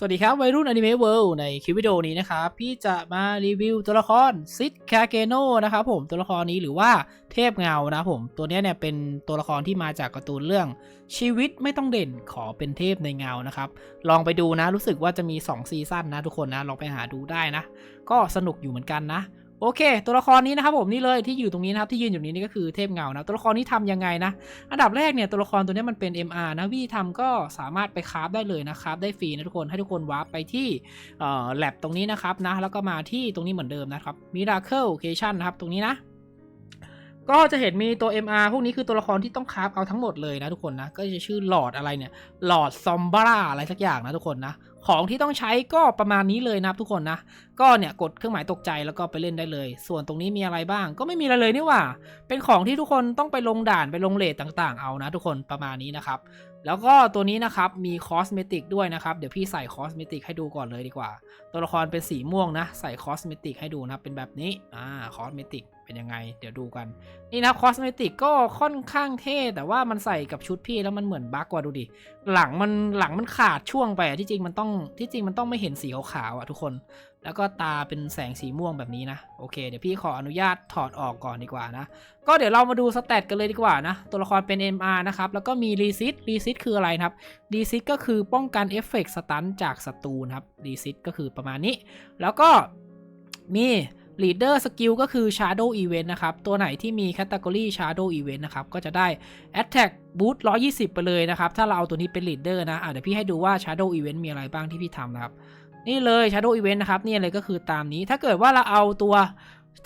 สวัสดีครับ วัยรุ่นอนิเมะเวิลด์ในคลิปวิดีโอนี้นะครับพี่จะมารีวิวตัวละครซิดคาเกโนนะครับผมตัวละครนี้หรือว่าเทพเงานะผมตัวนี้เนี่ยเป็นตัวละครที่มาจากการ์ตูนเรื่อง ชีวิตไม่ต้องเด่นขอเป็นเทพในเงานะครับลองไปดูนะรู้สึกว่าจะมี 2 ซีซั่นนะทุกคนนะลองไปหาดูได้นะ ก็สนุกอยู่เหมือนกันนะ โอเค ตัวละครนี้นะครับผมนี่เลยที่อยู่ตรงนี้นะครับที่ยืนอยู่นี้นี่ก็คือเทพเงานะตัวละครนี้ทำยังไงนะอันดับแรกเนี่ยตัวละครตัวนี้มันเป็น MR นะวิธีทำก็สามารถไปคราฟได้เลยนะครับได้ฟรีนะทุกคนให้ทุกคนวาร์ปไปที่เอ่อแลบตรงนี้นะครับนะแล้วก็มาที่ตรงนี้เหมือนเดิมนะครับ Miracle Location นะครับตรงนี้นะก็จะเห็นมีตัว MR พวกนี้คือตัวละครที่ต้องคราฟเอาทั้งหมดเลยนะทุกคนนะ ก็จะชื่อหลอดอะไรเนี่ยหลอดซอมบราอะไรสักอย่างนะทุกคนนะ ของที่ต้องใช้ก็ประมาณนี้เลยนะครับทุกคนนะ ก็เนี่ยกดเครื่องหมายตกใจแล้วก็ไปเล่นได้เลย ส่วนตรงนี้มีอะไรบ้าง ก็ไม่มีอะไรเลยนี่ว่า เป็นของที่ทุกคนต้องไปลงด่านไปลงเลทต่าง ๆ เอานะทุกคนประมาณนี้นะครับแล้วก็ตัวนี้นะครับมีคอสเมติกด้วยนะครับ เดี๋ยวพี่ใส่คอสเมติกให้ดูก่อนเลยดีกว่า ตัวละครเป็นสีม่วงนะ ใส่คอสเมติกให้ดูนะเป็นแบบนี้อ่าคอสเมติกเป็นยังไง เดี๋ยวดูกัน นี่นะคอสเมติกก็ค่อนข้างเท่แต่ว่ามันใส่กับชุดพี่แล้วมันเหมือนบั๊กกว่าดูดิ หลังมันหลังมันขาดช่วงไปที่จริงมันต้องที่จริงมันต้องไม่เห็นสีขาวๆอะทุกคนแล้วก็ตาเป็นแสงสีม่วงแบบนี้นะ โอเค เดี๋ยวพี่ขออนุญาตถอดออกก่อนดีกว่านะ ก็เดี๋ยวเรามาดูสเตตกันเลยดีกว่านะ ตัวละครเป็น MR นะครับ แล้วก็มีรีซิตรีซิตคืออะไรครับรีซิตก็คือป้องกันเอฟเฟกต์สตันจากศัตรูนะครับรีซิตก็คือประมาณนี้ แล้วก็มี Leader Skill ก็คือ Shadow Event นะครับ ตัวไหนที่มี Category Shadow Event นะครับ ก็จะได้ Attack Boost 120 ไปเลยนะครับ ถ้าเราเอาตัวนี้เป็น Leader นะอะเดี๋ยวพี่ให้ดูว่า Shadow Event มีอะไรบ้างที่พี่ทำนะครับ นี่เลย Shadow Event นะครับนี่เลยก็คือตามนี้ถ้าเกิดว่าเราเอาตัว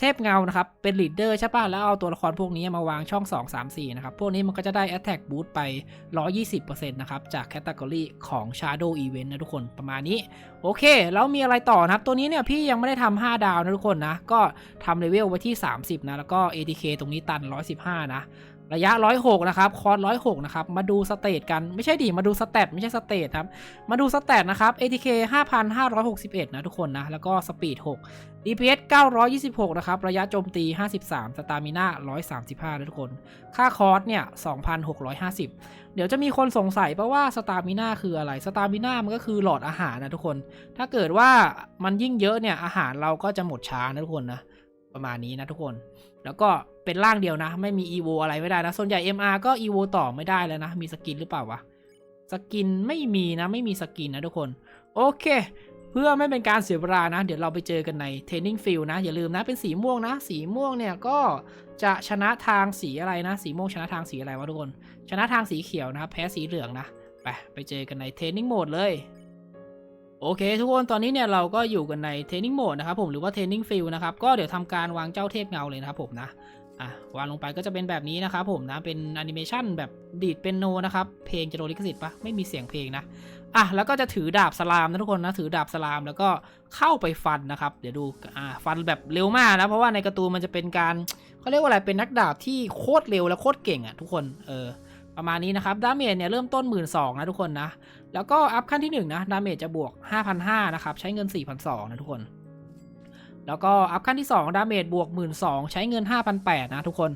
เทพเงานะครับ เป็นลีดเดอร์ใช่ป่ะ แล้วเอาตัวละครพวกนี้มาวางช่อง 2 3 4 นะครับ พวกนี้มันก็จะได้ Attack Boost ไป 120%นะครับ จากแคตตากรีของ Shadow Event นะทุกคนประมาณนี้ โอเค แล้วมีอะไรต่อนะครับ ตัวนี้เนี่ยพี่ยังไม่ได้ทำ5ดาวนะทุกคนนะ ก็ทำเลเวลไว้ที่ 30 นะ แล้วก็ ATK ตรงนี้ตัน 115 นะ ระยะ106นะครับ คอร์ส106นะครับ มาดูสเตตกัน ไม่ใช่ดิ มาดูสเตตไม่ใช่สเตตครับ มาดูสเตตนะครับ ATK 5,561 นะทุกคนนะ แล้วก็สปีด 6 DPS 926 นะครับ ระยะโจมตี 53 สตามิน่า135นะทุกคน ค่าคอร์สเนี่ย 2,650 เดี๋ยวจะมีคนสงสัยเพราะว่าสตามิน่าคืออะไร สตามิน่ามันก็คือหลอดอาหารนะทุกคน ถ้าเกิดว่ามันยิ่งเยอะเนี่ย อาหารเราก็จะหมดช้านะทุกคนนะ ประมาณนี้นะทุกคน แล้วก็ เป็นร่างเดียวนะ ไม่มี EVO อะไรไม่ได้นะ ส่วนใหญ่ MR ก็ EVO ต่อไม่ได้แล้วนะ มีสกินหรือเปล่าวะ สกินไม่มีนะ ไม่มีสกินนะทุกคน โอเค เพื่อไม่เป็นการเสียเวลานะ เดี๋ยวเราไปเจอกันในเทรนนิ่งฟิลนะ อย่าลืมนะ เป็นสีม่วงนะ สีม่วงเนี่ยก็จะชนะทางสีอะไรนะ สีม่วงชนะทางสีอะไรวะทุกคน ชนะทางสีเขียวนะครับแพ้สีเหลืองนะ ไป ไปเจอกันในเทรนนิ่งโหมดเลยโอเคทุกคนตอนนี้เนี่ยเราก็อยู่กันในเทรนนิ่งโหมดนะครับผมหรือว่าเทรนนิ่งฟิลนะครับก็เดี๋ยวทำการวางเจ้าเทพเงาเลยนะครับผมนะ อะวางลงไปก็จะเป็นแบบนี้นะครับผมนะเป็นแอนิเมชันแบบดีดเป็นโนนะครับ เพลงจะโดนลิขสิทธิ์ปะไม่มีเสียงเพลงนะอะแล้วก็จะถือดาบสลามนะทุกคนนะถือดาบสลามแล้วก็เข้าไปฟันนะครับ เดี๋ยวดูอ่าฟันแบบเร็วมากนะ เพราะว่าในการ์ตูนมันจะเป็นการเขาเรียกว่าอะไรเป็นนักดาบที่โคตรเร็วและโคตรเก่งอะทุกคนเออประมาณนี้นะครับดาเมจเนี่ยเริ่มต้น 1 2ื่นนะทุกคนนะแล้วก็อัพขั้นที่1นะดาเมจจะบวก 5,500นะครับใช้เงิน 4,200นะทุกคน แล้วก็อัพขั้นที่ 2 ดาเมจบวก 1 2ื่นใช้เงิน 5,800 นะทุกคน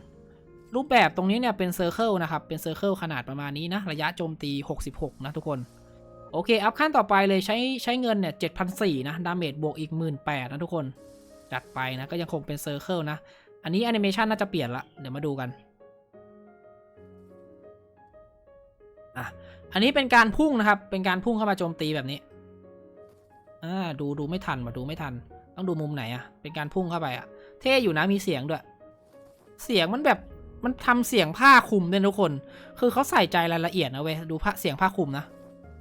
รูปแบบตรงนี้เนี่ยเป็นเซอร์เคิลนะครับ เป็นเซอร์เคิลขนาดประมาณนี้นะ ระยะโจมตี 66 นะทุกคน โอเค อัพขั้นต่อไปเลยใช้ใช้เงินเนี่ย7,400นะ ดาเมจบวกอีก 18,000 นะทุกคน จัดไปนะ ก็ยังคงเป็นเซอร์เคิลนะ อันนี้แอนิเมชันน่าจะเปลี่ยนละ เดี๋ยวมาดูกันอะอันนี้เป็นการพุ่งนะครับ เป็นการพุ่งเข้ามาโจมตีแบบนี้อ่าดูดูไม่ทันมาดูไม่ทัน ต้องดูมุมไหนอะเป็นการพุ่งเข้าไปอะเท่อยู่นะมีเสียงด้วย เสียงมันแบบมันทำเสียงผ้าคลุมด้วยทุกคน คือเขาใส่ใจรายละเอียดนะเว้ย ดูผ้าเสียงผ้าคลุมนะ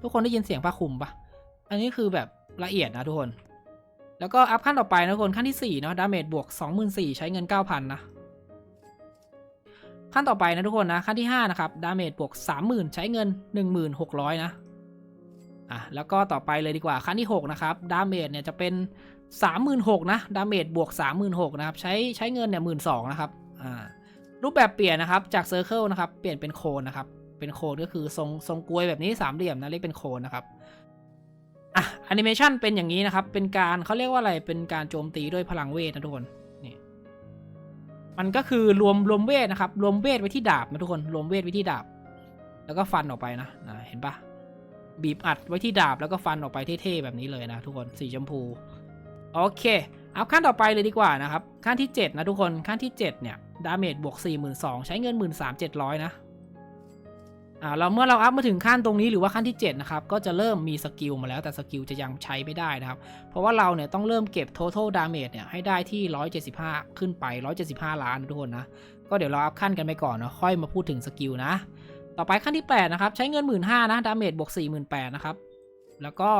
ทุกคนได้ยินเสียงผ้าคลุมปะอันนี้คือแบบละเอียดนะทุกคน แล้วก็อัพขั้นต่อไปนะทุกคนขั้นที่4เนาะ ดาเมจบวก24,000ใช้เงิน 9,000 นะ ขั้นต่อไปนะทุกคนนะ ขั้นที่5นะครับ ดาเมจบวก30,000 ใช้เงิน 16,000 นะ อะ แล้วก็ต่อไปเลยดีกว่า ขั้นที่6นะครับ ดาเมจเนี่ยจะเป็น 36,000นะดาเมจบวก 36,000นะครับ ใช้ใช้เงินเนี่ยหมื่นสองนะครับอ่ารูปแบบเปลี่ยนนะครับ จากเซอร์เคิลนะครับ เปลี่ยนเป็นโคนนะครับ เป็นโคนก็คือทรงทรงกลวยแบบนี้สามเหลี่ยมนะเรียกเป็นโคนนะครับอะแอนิเมชันเป็นอย่างนี้นะครับ เป็นการเขาเรียกว่าอะไรเป็นการโจมตีด้วยพลังเวทนะทุกคนนี่มันก็คือรวมรวมเวทนะครับ รวมเวทไว้ที่ดาบนะทุกคนรวมเวทไว้ที่ดาบ แล้วก็ฟันออกไปนะนะเห็นปะบีบอัดไว้ที่ดาบแล้วก็ฟันออกไปเท่ๆแบบนี้เลยนะทุกคนสีชมพู โอเค เอาขั้นต่อไปเลยดีกว่านะครับ ขั้นที่ 7 นะทุกคน ขั้นที่ 7 เนี่ย ดาเมจบวก 42,000 ใช้เงิน 13,700 นะ อ่า เราเมื่อเราอัพมาถึงขั้นตรงนี้หรือว่าขั้นที่ 7 นะครับ ก็จะเริ่มมีสกิลมาแล้วแต่สกิลจะยังใช้ไม่ได้นะครับ เพราะว่าเราเนี่ยต้องเริ่มเก็บ total damage เนี่ยให้ได้ที่ 175 ขึ้นไป 175 ล้านนะทุกคนนะ ก็เดี๋ยวเราอัพขั้นกันไปก่อนนะค่อยมาพูดถึงสกิลนะ ต่อไปขั้นที่ 8 นะครับ ใช้เงิน 1 5ื่นนะ ดาเมจบวก 48,000 นะครับ แล้วก็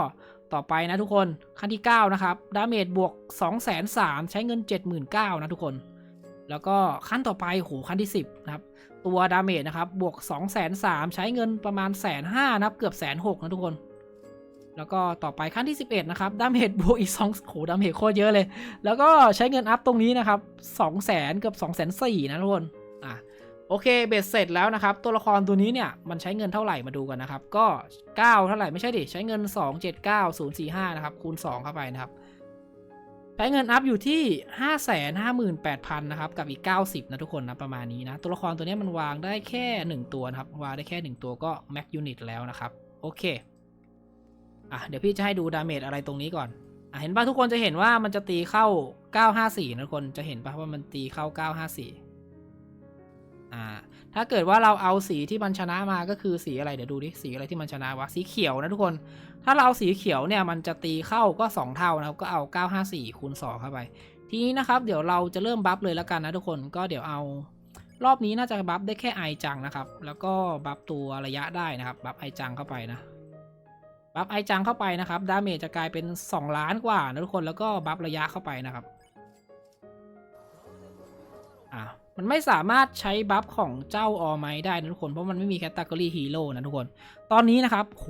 ต่อไปนะทุกคนขั้นที่ 9 นะครับดาเมจบวก 2 3 0 0 0ใช้เงิน 79,000นะทุกคน แล้วก็ขั้นต่อไปโหขั้นที่ 10 นะครับ ตัวดาเมจนะครับบวก 2 3 0 0 0ใช้เงินประมาณแสนห้านะครับเกือบแสนหกนะทุกคน แล้วก็ต่อไปขั้นที่ 11 นะครับดาเมจบวกอีก2โหดาเมจโคตรเยอะเลย แล้วก็ใช้เงินอัพตรงนี้นะครับ2 0 0 0 0 0เกือบ2 4 0 0 0นะทุกคนอะ โอเคเบ็ดเสร็จแล้วนะครับ ตัวละครตัวนี้เนี่ยมันใช้เงินเท่าไหร่มาดูกันนะครับ ก็ 9 เท่าไหร่ไม่ใช่ดิ ใช้เงิน 2 7 9 0 4 5 นะครับ คูณ 2 เข้าไปนะครับ ใช้เงินอัพอยู่ที่ 5 5 8 0 0 0 นะครับ กับอีก 90 นะทุกคนนะประมาณนี้นะ ตัวละครตัวนี้มันวางได้แค่ 1 ตัวนะครับ วางได้แค่ 1 ตัวก็ Max Unit แล้วนะครับ โอเคอะเดี๋ยวพี่จะให้ดูดาเมจอะไรตรงนี้ก่อนอะเห็นป่ะทุกคนจะเห็นว่ามันจะตีเข้า 954 นะทุกคนจะเห็นป่ะว่ามันตีเข้า 954 อ่า ถ้าเกิดว่าเราเอาสีที่มันชนะมาก็คือสีอะไรเดี๋ยวดูดิ สีอะไรที่มันชนะวะ สีเขียวนะทุกคน ถ้าเราเอาสีเขียวเนี่ยมันจะตีเข้าก็ 2 เท่านะครับ ก็เอา 954คูณ2เข้าไป ทีนี้นะครับเดี๋ยวเราจะเริ่มบัฟเลยแล้วกันนะทุกคน ก็เดี๋ยวเอารอบนี้น่าจะบัฟได้แค่ไอจังนะครับ แล้วก็บัฟตัวระยะได้นะครับ บัฟไอจังเข้าไปนะ บัฟไอจังเข้าไปนะครับ ดาเมจจะกลายเป็น 2 ล้านกว่านะทุกคน แล้วก็บัฟระยะเข้าไปนะครับ อ่า มันไม่สามารถใช้บัฟของเจ้าออไม้ได้นะทุกคนเพราะมันไม่มีแคตตากรีฮีโร่นะทุกคน ตอนนี้นะครับโห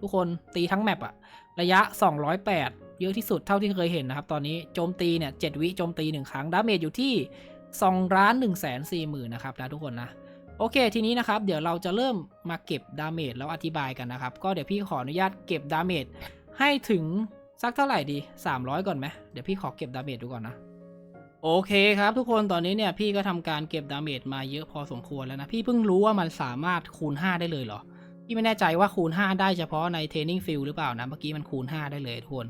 ทุกคนตีทั้งแมปอะระยะ 208 เยอะที่สุดเท่าที่เคยเห็นนะครับ ตอนนี้โจมตีเนี่ย7วิโจมตี 1 ครั้งดาเมจอยู่ที่2ล้าน1 4 0 0 0 0นะครับนะทุกคนนะโอเค ทีนี้นะครับ เดี๋ยวเราจะเริ่มมาเก็บดาเมจแล้วอธิบายกันนะครับ ก็เดี๋ยวพี่ขออนุญาตเก็บดาเมจให้ถึงสักเท่าไหร่ดี 300 ก่อนไหมเดี๋ยวพี่ขอเก็บดาเมจดูก่อนนะ โอเคครับทุกคนตอนนี้เนี่ยพี่ก็ทำการเก็บดาเมจมาเยอะพอสมควรแล้วนะ พี่เพิ่งรู้ว่ามันสามารถคูณ 5 ได้เลยเหรอ พี่ไม่แน่ใจว่าคูณ 5 ได้เฉพาะในเทรนนิ่งฟิลหรือเปล่านะ เมื่อกี้มันคูณ 5 ได้เลยทุกคน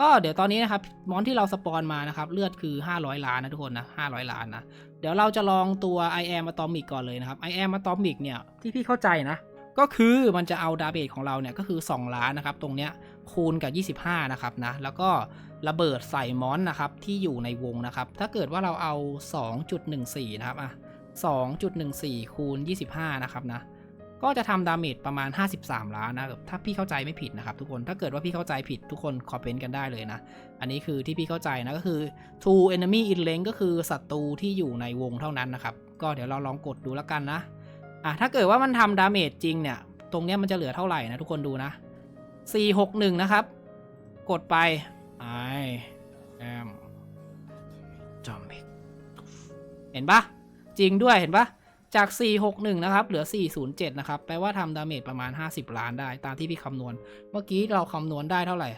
ก็เดี๋ยวตอนนี้นะครับ มอนที่เราสปอนมานะครับ เลือดคือ 500 ล้านนะทุกคนนะ 500 ล้านนะ เดี๋ยวเราจะลองตัว I am Atomic ก่อนเลยนะครับ I am Atomic เนี่ยที่พี่เข้าใจนะก็คือมันจะเอาดาเมจของเราเนี่ยก็คือ 2 ล้านนะครับ ตรงเนี้ยคูณกับ 25 นะครับนะ แล้วก็ ระเบิดใส่มอนนะครับที่อยู่ในวงนะครับ ถ้าเกิดว่าเราเอา 2.14 นะครับอะ2.14 คูณ 25 นะครับนะ ก็จะทำดาเมจประมาณ 53 ล้านนะถ้าพี่เข้าใจไม่ผิดนะครับทุกคน ถ้าเกิดว่าพี่เข้าใจผิดทุกคนคอมเมนต์กันได้เลยนะ อันนี้คือที่พี่เข้าใจนะก็คือ two enemy in range ก็คือศัตรูที่อยู่ในวงเท่านั้นนะครับ ก็เดี๋ยวเราลองกดดูแล้วกันนะ อะถ้าเกิดว่ามันทำดาเมจจริงเนี่ย ตรงเนี้ยมันจะเหลือเท่าไหร่นะทุกคนดูนะ 461 นะครับ กดไป I am Atomic เห็นปะจริงด้วยเห็นปะจาก 461 นะครับ เหลือ 407 นะครับ แปลว่าทำดาเมจประมาณ 50 ล้านได้ ตามที่พี่คำนวณ เมื่อกี้เราคำนวณได้เท่าไหร่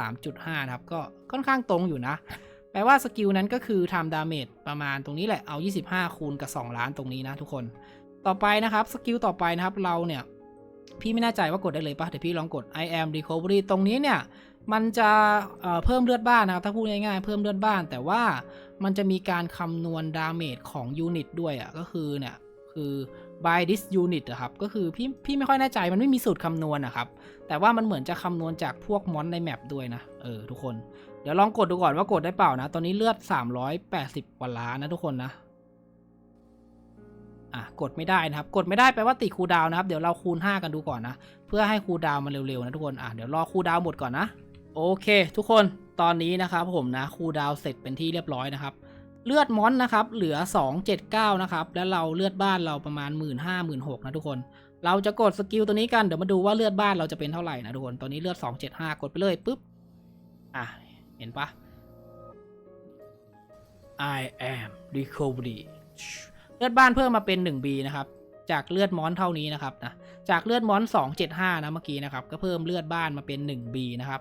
53.5 นะครับ ก็ค่อนข้างตรงอยู่นะ แปลว่าสกิลนั้นก็คือทำดาเมจประมาณตรงนี้แหละ เอา 25 คูณกับ 2 ล้านตรงนี้นะทุกคน ต่อไปนะครับ สกิลต่อไปนะครับ เราเนี่ย พี่ไม่แน่ใจว่ากดได้เลยปะเดี๋ยวพี่ลองกด I am recovery ตรงนี้เนี่ย มันจะเเพิ่มเลือดบ้านนะครับ ถ้าพูดง่ายๆ เพิ่มเลือดบ้าน แต่ว่ามันจะมีการคำนวณดาเมจของยูนิตด้วยอะ่ะ ก็คือเนี่ย คือ by this unit อะครับ ก็คือพี่พี่ไม่ค่อยแน่ใจ มันไม่มีสูตรคำนวณนะครับ แต่ว่ามันเหมือนจะคำนวณจากพวกมอนในแมปด้วยนะ เออทุกคน เดี๋ยวลองกดดูก่อนว่ากดได้เปล่านะ ตอนนี้เลือด 380กว่าล้านนะทุกคนนะ อะกดไม่ได้นะครับ กดไม่ได้แปลว่าติดคูดาวนะครับ เดี๋ยวเราคูณ 5 กันดูก่อนนะ เพื่อให้คูดาวมันเร็วๆนะทุกคน อะเดี๋ยวรอคูดาวหมดก่อนนะ โอเค ทุกคน ตอนนี้นะครับผมนะคูดาวเสร็จเป็นที่เรียบร้อยนะครับ เลือดมอนนะครับ เหลือ 279 นะครับ แล้วเราเลือดบ้านเราประมาณ 1 5 0 0 0 1 6นะทุกคน เราจะกดสกิลตัวนี้กัน เดี๋ยวมาดูว่าเลือดบ้านเราจะเป็นเท่าไหร่นะทุกคน ตอนนี้เลือด 275 กดไปเลยปุ๊บ อะ เห็นปะ I am recovery ลือดบ้านเพิ่มมาเป็น 1B นะครับ จากเลือดมอนเท่านี้นะครับนะ จากเลือดมอน 275 นะเมื่อกี้นะครับ ก็เพิ่มเลือดบ้านมาเป็น 1B นะครับ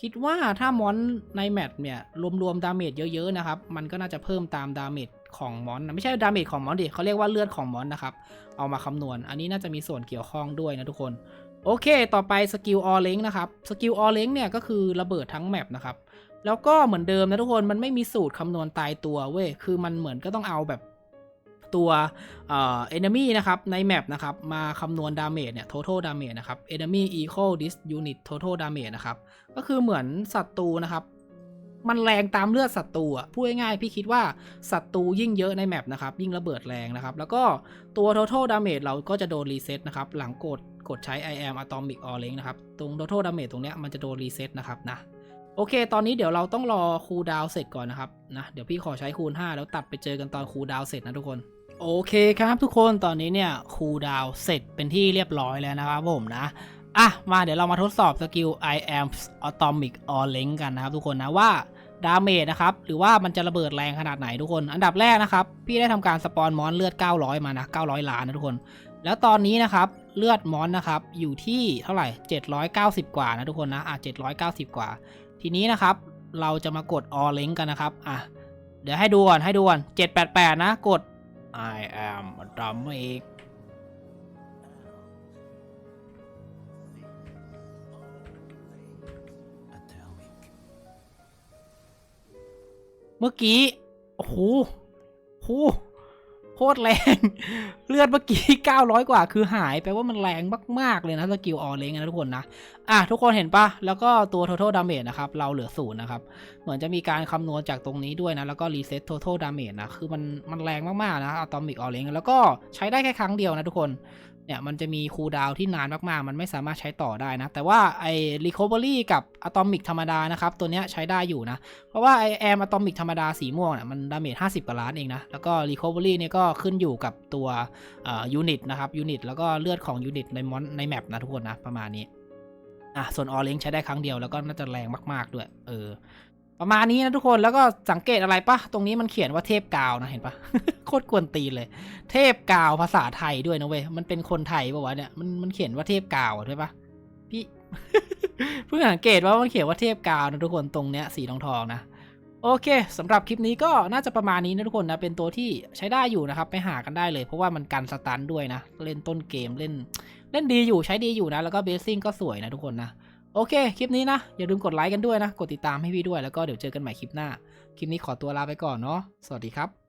คิดว่าถ้ามอนในแมตช์เนี่ยรวมๆดาเมจเยอะๆนะครับ มันก็น่าจะเพิ่มตามดาเมจของมอน ไม่ใช่ดาเมจของมอนดิเขาเรียกว่าเลือดของมอนนะครับ เอามาคำนวณ อันนี้น่าจะมีส่วนเกี่ยวข้องด้วยนะทุกคน โอเค ต่อไปสกิลออเลงนะครับ สกิลออเลงเนี่ยก็คือระเบิดทั้งแมปนะครับ แล้วก็เหมือนเดิมนะทุกคน มันไม่มีสูตรคำนวณตายตัวเว้ย คือมันเหมือนก็ต้องเอาแบบ ตัวเอ่อ enemy นะครับในแมปนะครับมาคำนวณดาเมจเนี่ย total damage นะครับ enemy equal this unit total damage นะครับ ก็คือเหมือนศัตรูนะครับมันแรงตามเลือดศัตรูอะพูดง่ายๆพี่คิดว่าศัตรูยิ่งเยอะในแมปนะครับ ยิ่งระเบิดแรงนะครับ แล้วก็ตัว total damage เราก็จะโดนรีเซ็ตนะครับ หลังกดกดใช้ I am atomic or link นะครับ ตรง total damage ตรงเนี้ยมันจะโดนรีเซ็ตนะครับนะโอเค ตอนนี้เดี๋ยวเราต้องรอคูลดาวน์เสร็จก่อนนะครับนะเดี๋ยวพี่ขอใช้คูณ 5 แล้วตัดไปเจอกันตอนคูลดาวเสร็จนะทุกคน โอเคครับทุกคนตอนนี้เนี่ยคูลดาวเสร็จเป็นที่เรียบร้อยแล้วนะครับผมนะอะมาเดี๋ยวเรามาทดสอบสกิล I am atomic or link กันนะครับทุกคนนะว่าดาเมจนะครับหรือว่ามันจะระเบิดแรงขนาดไหนทุกคน อันดับแรกนะครับ พี่ได้ทำการสปอนมอนเลือด 900 มานะ 900 ล้านนะทุกคน แล้วตอนนี้นะครับเลือดมอนนะครับอยู่ที่เท่าไหร่ 790 กว่านะทุกคนนะอะ790 กว่า ทีนี้นะครับเราจะมากด all link กันนะครับอะเดี๋ยวให้ดูก่อนให้ดูก่อน788 นะ กด I am a dummy เมื่อกี้ โอ้โหโอ้ โคตรแรง เลือดเมื่อกี้ 900 กว่า คือหายแปลว่ามันแรงมาก ๆ เลยนะสกิลออเลงนะทุกคนนะ อะ ทุกคนเห็นปะแล้วก็ตัว total damage นะครับ เราเหลือศูนย์นะครับ เหมือนจะมีการคำนวณจากตรงนี้ด้วยนะ แล้วก็ reset total damage นะ คือมันมันแรงมาก ๆ นะ atomic ออเลงแล้วก็ใช้ได้แค่ครั้งเดียวนะทุกคน เนี่ยมันจะมีคูลดาวที่นานมากๆ มันไม่สามารถใช้ต่อได้นะ แต่ว่าไอ้ recovery กับ atomic ธรรมดานะครับ ตัวเนี้ยใช้ได้อยู่นะ เพราะว่าไอแอมอะตอมิกธรรมดาสีม่วงเนี่ยมันดาเมจ50กว่าล้านเองนะ แล้วก็ Recovery เนี่ยก็ขึ้นอยู่กับตัวยูนิตนะครับยูนิตแล้วก็เลือดของยูนิตในมอนในแมปนะทุกคนนะประมาณนี้อะส่วนออเ n งใช้ได้ครั้งเดียวแล้วก็น่าจะแรงมากๆด้วย เออ ประมาณนี้นะทุกคนแล้วก็สังเกตอะไรปะตรงนี้มันเขียนว่าเทพกาวนะเห็นปะโคตรกวนตีเลย เทพกาวภาษาไทยด้วยนะเว้ยมันเป็นคนไทยปะวะเนี่ยมันมันเขียนว่าเทพกาวใช่ปะพี่เพิ่งสังเกตว่ามันเขียนว่าเทพกาวนะทุกคนตรงเนี้ยสีทองทองนะโอเคสำหรับคลิปนี้ก็น่าจะประมาณนี้นะทุกคนนะเป็นตัวที่ใช้ได้อยู่นะครับไปหากันได้เลยเพราะว่ามันกันสตันด้วยนะ เล่นต้นเกมเล่น เล่นดีอยู่ใช้ดีอยู่นะ แล้วก็เบสซิ่งก็สวยนะทุกคนนะ โอเค คลิปนี้นะ อย่าลืมกดไลค์กันด้วยนะ กดติดตามให้พี่ด้วยแล้วก็เดี๋ยวเจอกันใหม่คลิปหน้า คลิปนี้ขอตัวลาไปก่อนเนาะ สวัสดีครับ